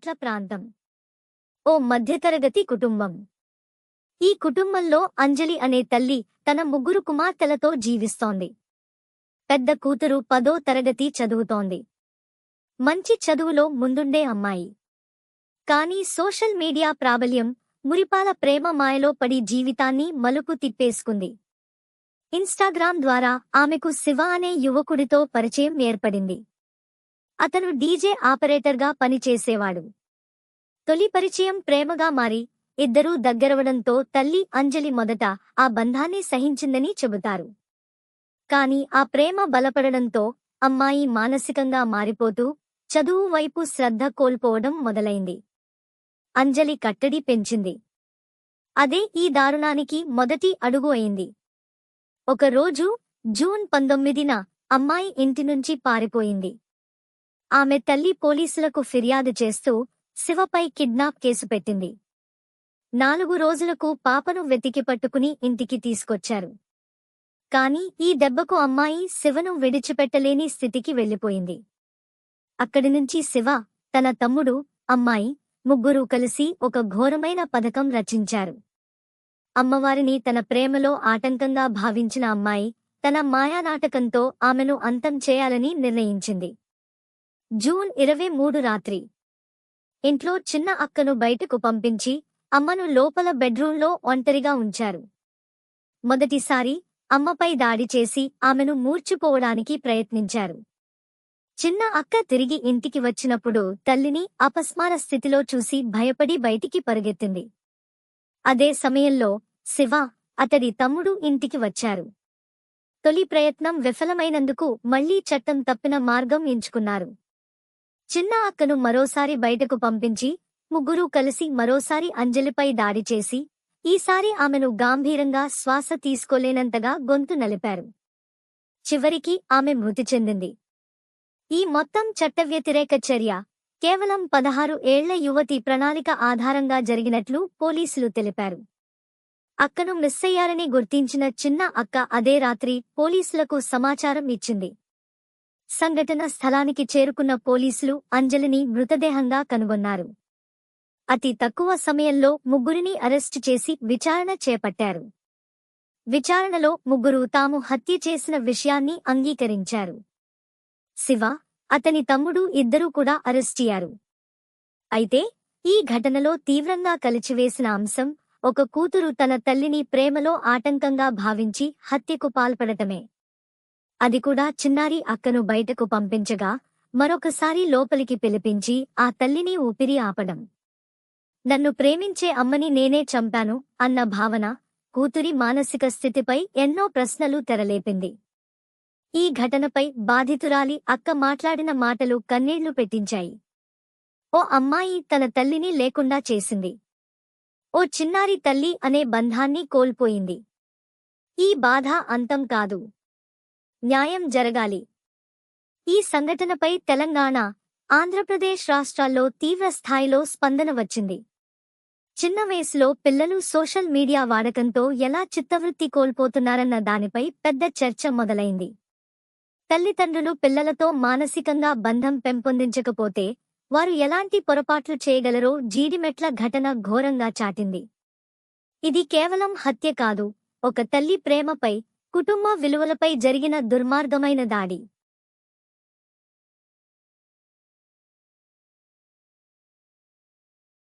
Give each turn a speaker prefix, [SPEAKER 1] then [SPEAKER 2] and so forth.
[SPEAKER 1] జీడిమెట్ల ప్రాంతం. ఓ మధ్యతరగతి కుటుంబం. ఈ కుటుంబంలో అంజలి అనే తల్లి తన ముగ్గురు కుమార్తెలతో జీవిస్తోంది. పెద్ద కూతురు పదో తరగతి చదువుతోంది. మంచి చదువులో ముందుండే అమ్మాయి. కానీ సోషల్ మీడియా ప్రాబల్యం మురిపాల ప్రేమ మాయలో పడి జీవితాన్ని మలుపు తిప్పేసుకుంది. ఇన్స్టాగ్రామ్ ద్వారా ఆమెకు శివ అనే యువకుడితో పరిచయం ఏర్పడింది. అతను డీజే ఆపరేటర్గా పనిచేసేవాడు. తొలి పరిచయం ప్రేమగా మారి ఇద్దరూ దగ్గరవడంతో తల్లి అంజలి మొదట ఆ బంధాన్ని సహించిందని చెబుతారు. కాని ఆ ప్రేమ బలపడడంతో అమ్మాయి మానసికంగా మారిపోతూ చదువు వైపు శ్రద్ధ కోల్పోవడం మొదలైంది. అంజలి కట్టడి పెంచింది. అదే ఈ దారుణానికి మొదటి అడుగు అయింది. ఒకరోజు జూన్ పంతొమ్మిదిన అమ్మాయి ఇంటి నుంచి పారిపోయింది. ఆమె తల్లి పోలీసులకు ఫిర్యాదు చేస్తూ శివపై కిడ్నాప్ కేసు పెట్టింది. నాలుగు రోజులకు పాపను వెతికి పట్టుకుని ఇంటికి తీసుకొచ్చారు. కాని ఈ దెబ్బకు అమ్మాయి శివను విడిచిపెట్టలేని స్థితికి వెళ్ళిపోయింది అక్కడి నుంచి శివ తన తమ్ముడు అమ్మాయి ముగ్గురూ కలిసి ఒక ఘోరమైన పథకం రచించారు. అమ్మవారిని తన ప్రేమలో ఆటంకంగా భావించిన అమ్మాయి తన మాయానాటకంతో ఆమెను అంతం చేయాలని నిర్ణయించింది. జూన్ ఇరవై మూడు రాత్రి. ఇంట్లో చిన్న అక్కను బయటకు పంపించి అమ్మను లోపల బెడ్రూంలో ఒంటరిగా ఉంచారు. మొదటిసారి అమ్మపై దాడి చేసి ఆమెను మూర్చిపోవడానికి ప్రయత్నించారు. చిన్న అక్క తిరిగి ఇంటికి వచ్చినప్పుడు తల్లిని అపస్మార స్థితిలో చూసి భయపడి బయటికి పరుగెత్తింది. అదే సమయంలో శివ అతడి తమ్ముడు ఇంటికి వచ్చారు. తొలి ప్రయత్నం విఫలమైనందుకు మళ్ళీ చట్టం తప్పిన మార్గం ఎంచుకున్నారు. చిన్న అక్కను మరోసారి బయటకు పంపించి ముగ్గురూ కలిసి మరోసారి అంజలిపై దాడి చేసి ఈసారి ఆమెను గాంభీరంగా శ్వాస తీసుకోలేనంతగా గొంతు నలిపారు. చివరికి ఆమె మృతి చెందింది. ఈ మొత్తం చట్టవ్యతిరేక చర్య కేవలం పదహారు ఏళ్ళ యువతి ప్రణాళిక ఆధారంగా జరిగినట్లు పోలీసులు తెలిపారు. అక్కను మిస్సయ్యారని గుర్తించిన చిన్న అక్క అదే రాత్రి పోలీసులకు సమాచారం ఇచ్చింది. సంఘటన స్థలానికి చేరుకున్న పోలీసులు అంజలిని మృతదేహంగా కనుగొన్నారు. అతి తక్కువ సమయంలో ముగ్గురిని అరెస్టు చేసి విచారణ చేపట్టారు. విచారణలో ముగ్గురు తాము హత్య చేసిన విషయాన్ని అంగీకరించారు. శివ అతని తమ్ముడు ఇద్దరూ కూడా అరెస్టయ్యారు అయితే ఈ ఘటనలో తీవ్రంగా కలిచివేసిన అంశం ఒక కూతురు తన తల్లిని ప్రేమలో ఆటంకంగా భావించి హత్యకు పాల్పడటమే. అది కూడా చిన్నారి అక్కను బయటకు పంపించగా మరొకసారి లోపలికి పిలిపించి ఆ తల్లిని ఊపిరి ఆపడం. నన్ను ప్రేమించే అమ్మని నేనే చంపాను అన్న భావన కూతురి మానసిక స్థితిపై ఎన్నో ప్రశ్నలు తెరలేపింది. ఈ ఘటనపై బాధితురాలి అక్క మాట్లాడిన మాటలు కన్నీళ్ళు పెట్టించాయి. ఓ అమ్మాయి తన తల్లిని లేకుండా చేసింది. ఓ చిన్నారి తల్లి అనే బంధాన్ని కోల్పోయింది. ఈ బాధ అంతం కాదు. న్యాయం జరగాలి. ఈ సంఘటనపై తెలంగాణ ఆంధ్రప్రదేశ్ రాష్ట్రాల్లో తీవ్ర స్థాయిలో స్పందన వచ్చింది. చిన్న వయసులో పిల్లలు సోషల్ మీడియా వాడకంతో ఎలా చిత్తవృత్తి కోల్పోతున్నారన్న దానిపై పెద్ద చర్చ మొదలైంది. తల్లిదండ్రులు పిల్లలతో మానసికంగా బంధం పెంపొందించకపోతే వారు ఎలాంటి పొరపాట్లు చేయగలరో జీడిమెట్ల ఘటన ఘోరంగా చాటింది. ఇది కేవలం హత్య కాదు ఒక తల్లి ప్రేమపై కుటుంబ విలువలపై జరిగిన దుర్మార్గమైన దాడి.